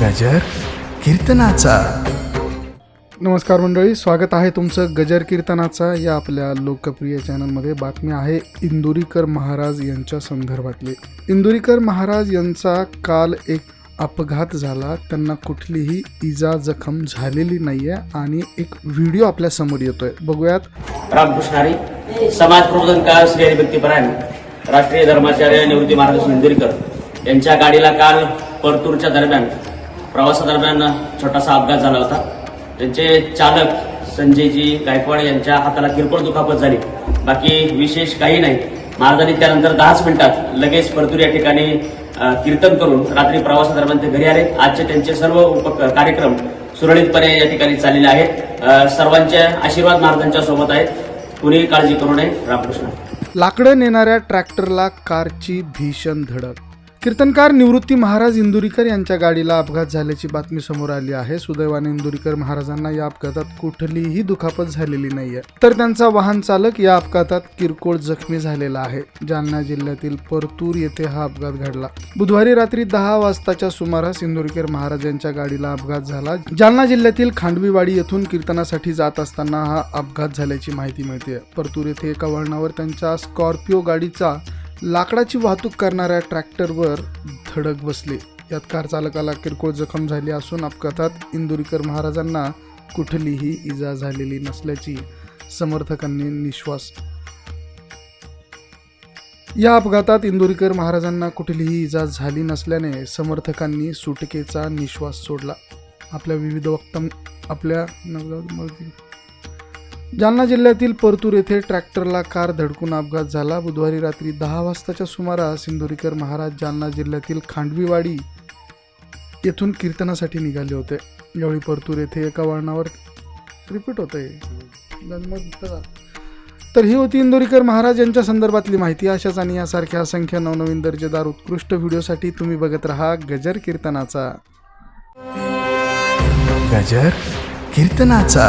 गजर कीर्तनाचा. नमस्कार मंडळी स्वागत आहे तुमचं गजर कीर्तनाचा या आपल्या लोकप्रिय चॅनलमध्ये. बातमी आहे इंदुरीकर महाराज यांच्या संदर्भातली. इंदुरीकर महाराज यांचा काल एक अपघात झाला. त्यांना कुठलीही इजा जखम झालेली नाहीये आणि एक व्हिडिओ आपल्यासमोर येतोय. बघूयात. रामकृष्ण हरी समाज प्रबोधन काळ श्री हरिभक्तीपरायण राष्ट्रीय धर्माचार्य निवृत्ती महाराज सुंदरीकर यांच्या गाडीला काल परतूरच्या दरम्यान प्रवासादरम्यान छोटासा अपघात झाला होता. त्यांचे चालक संजयजी गायकवाड यांच्या हाताला किरकोळ दुखापत झाली. बाकी विशेष काही नाही. महाराजांनी त्यानंतर दहाच मिनिटात लगेच परतूर या ठिकाणी कीर्तन करून रात्री प्रवासादरम्यान ते घरी आले. आजचे त्यांचे सर्व उप कार्यक्रम सुरळीतपणे या ठिकाणी चाललेले आहेत. सर्वांचे आशीर्वाद महाराजांच्या सोबत आहेत. कुणीही काळजी करू नये. रामकृष्ण. लाकडं नेणाऱ्या ट्रॅक्टरला कारची भीषण धडक. कीर्तनकार निवृत्ती महाराज इंदुरीकर यांच्या गाडीला अपघात झाल्याची बातमी समोर आली आहे. सुदैवाने इंदुरीकर महाराजांना या अपघातात कुठलीही दुखापत झालेली नाहीये. तर त्यांचा वाहन चालक या अपघातात किरकोळ जखमी झालेला आहे. जालना जिल्ह्यातील परतूर येथे हा अपघात घडला. बुधवारी रात्री दहा वाजताच्या सुमारास इंदुरीकर महाराज यांच्या गाडीला अपघात झाला. जालना जिल्ह्यातील खांडवीवाडी येथून कीर्तनासाठी जात असताना हा अपघात झाल्याची माहिती मिळते परतूर येथे एका वळणावर त्यांच्या स्कॉर्पिओ गाडीचा लाकडाची वाहतूक करणाऱ्या ट्रॅक्टरवर धडक बसले. यात कार चालकाला किरकोळ जखम झाली असून अपघातात इंदुरीकर महाराजांना कुठलीही इजा झालेली नसल्याची समर्थकांनी निश्वास. या अपघातात इंदुरीकर महाराजांना कुठलीही इजा झाली नसल्याने समर्थकांनी सुटकेचा निश्वास सोडला. आपल्या विविध वक्तम आपल्या जालना जिल्ह्यातील परतूर येथे ट्रॅक्टरला कार धडकून अपघात झाला. बुधवारी रात्री दहा वाजताच्या सुमारास सिंदुरीकर महाराज जालना जिल्ह्यातील खांडवीवाडी येथून कीर्तनासाठी निघाले होते. यावेळी परतूर येथे एका वळणावर रिपीट होते. आहे तर ही होती इंदोरीकर महाराज यांच्या संदर्भातली माहिती. अशाच आणि यासारख्या असंख्य नवनवीन दर्जेदार उत्कृष्ट व्हिडिओसाठी तुम्ही बघत राहा गजर कीर्तनाचा. गजर कीर्तनाचा.